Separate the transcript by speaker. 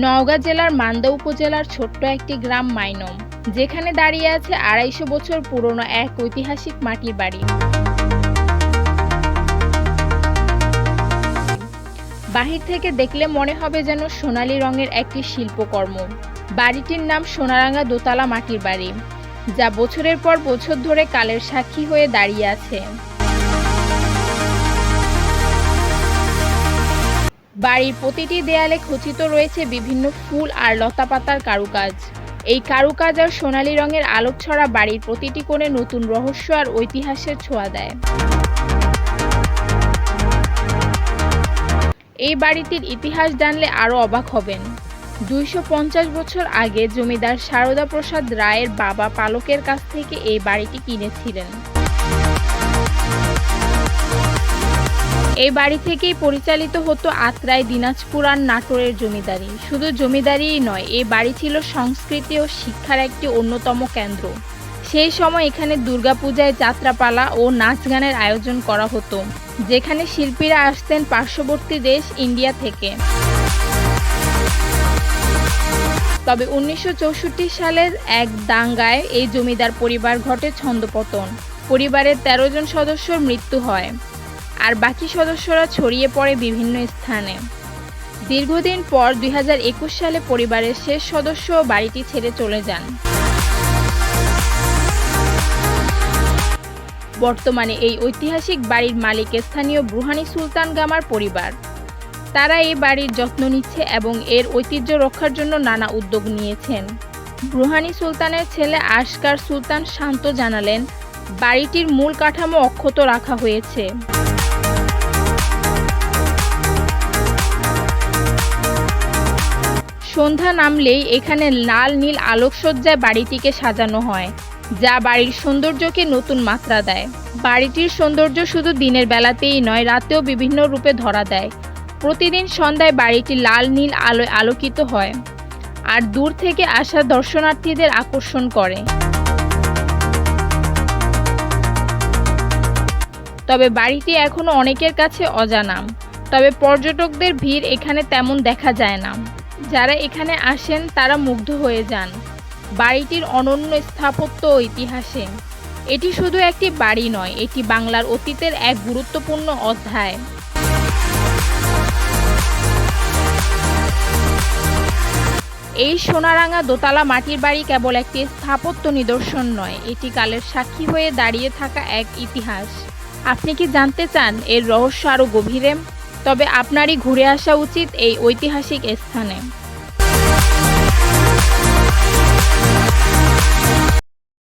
Speaker 1: নওগাঁ জেলার মান্দা উপজেলার ছোট্ট একটি গ্রাম মাইনম, যেখানে দাঁড়িয়ে আছে আড়াইশো বছর পুরনো এক ঐতিহাসিক মাটির বাড়ি। বাহির থেকে দেখলে মনে হবে যেন সোনালী রঙের একটি শিল্পকর্ম। বাড়িটির নাম সোনারাঙ্গা দোতলা মাটির বাড়ি, যা বছরের পর বছর ধরে কালের সাক্ষী হয়ে দাঁড়িয়ে আছে। বাড়ির প্রতিটি দেয়ালে খচিত রয়েছে বিভিন্ন ফুল আর লতাপাতার কারুকাজ। এই কারুকাজ আর সোনালী রঙের আলোক ছড়া বাড়ির প্রতিটি কোণে নতুন রহস্য আর ঐতিহাসের ছোঁয়া দেয়। এই বাড়িটির ইতিহাস জানলে আরও অবাক হবেন। দুইশো পঞ্চাশ বছর আগে জমিদার সারদা প্রসাদ রায়ের বাবা পালকের কাছ থেকে এই বাড়িটি কিনেছিলেন। এই বাড়ি থেকেই পরিচালিত হতো আত্রাই দিনাজপুর আর নাটোরের জমিদারি। শুধু জমিদারিই নয়, এই বাড়ি ছিল সংস্কৃতি ও শিক্ষার একটি অন্যতম কেন্দ্র। সেই সময় এখানে দুর্গাপূজায় যাত্রাপালা ও নাচ গানের আয়োজন করা হতো, যেখানে শিল্পীরা আসতেন পার্শ্ববর্তী দেশ ইন্ডিয়া থেকে। তবে উনিশশো চৌষট্টি সালের এক দাঙ্গায় এই জমিদার পরিবার ঘটে ছন্দপতন। পরিবারের তেরো জন সদস্যর মৃত্যু হয়। আর বাকি সদস্যরা ছড়িয়ে পড়ে বিভিন্ন স্থানে। দীর্ঘদিন পর দুই হাজার একুশ সালে পরিবারের শেষ সদস্য বাড়িটি ছেড়ে চলে যান। বর্তমানে এই ঐতিহাসিক বাড়ির মালিক স্থানীয় ব্রুহানি সুলতান গামার পরিবার। তারা এই বাড়ির যত্ন নিচ্ছে এবং এর ঐতিহ্য রক্ষার জন্য নানা উদ্যোগ নিয়েছেন। ব্রুহানি সুলতানের ছেলে আশকার সুলতান শান্ত জানালেন, বাড়িটির মূল কাঠামো অক্ষত রাখা হয়েছে। সন্ধ্যা নামলেই এখানে লাল নীল আলোকসজ্জায় বাড়িটিকে সাজানো হয়, যা বাড়ির সৌন্দর্যকে নতুন মাত্রা দেয়। বাড়িটির সৌন্দর্য শুধু দিনের বেলাতেই নয়, রাতেও বিভিন্ন রূপে ধরা দেয়। প্রতিদিন সন্ধ্যায় বাড়িটি লাল নীল আলোয় আলোকিত হয় আর দূর থেকে আসা দর্শনার্থীদের আকর্ষণ করে। তবে বাড়িটি এখনও অনেকের কাছে অজানা, তবে পর্যটকদের ভিড় এখানে তেমন দেখা যায় না। যারা এখানে আসেন, তারা মুগ্ধ হয়ে যান। বাড়িটির অনন্য স্থাপত্য ইতিহাসে। এটি শুধু একটি বাড়ি নয়, এটি বাংলার অতীতের এক গুরুত্বপূর্ণ অধ্যায়। এই সোনারাঙা দোতলা মাটির বাড়ি কেবল একটি স্থাপত্য নিদর্শন নয়, এটি কালের সাক্ষী হয়ে দাঁড়িয়ে থাকা এক ইতিহাস। আপনি কি জানতে চান এর রহস্য আরও গভীরে? তবে আপনারই ঘুরে আসা উচিত এই ঐতিহাসিক স্থানে।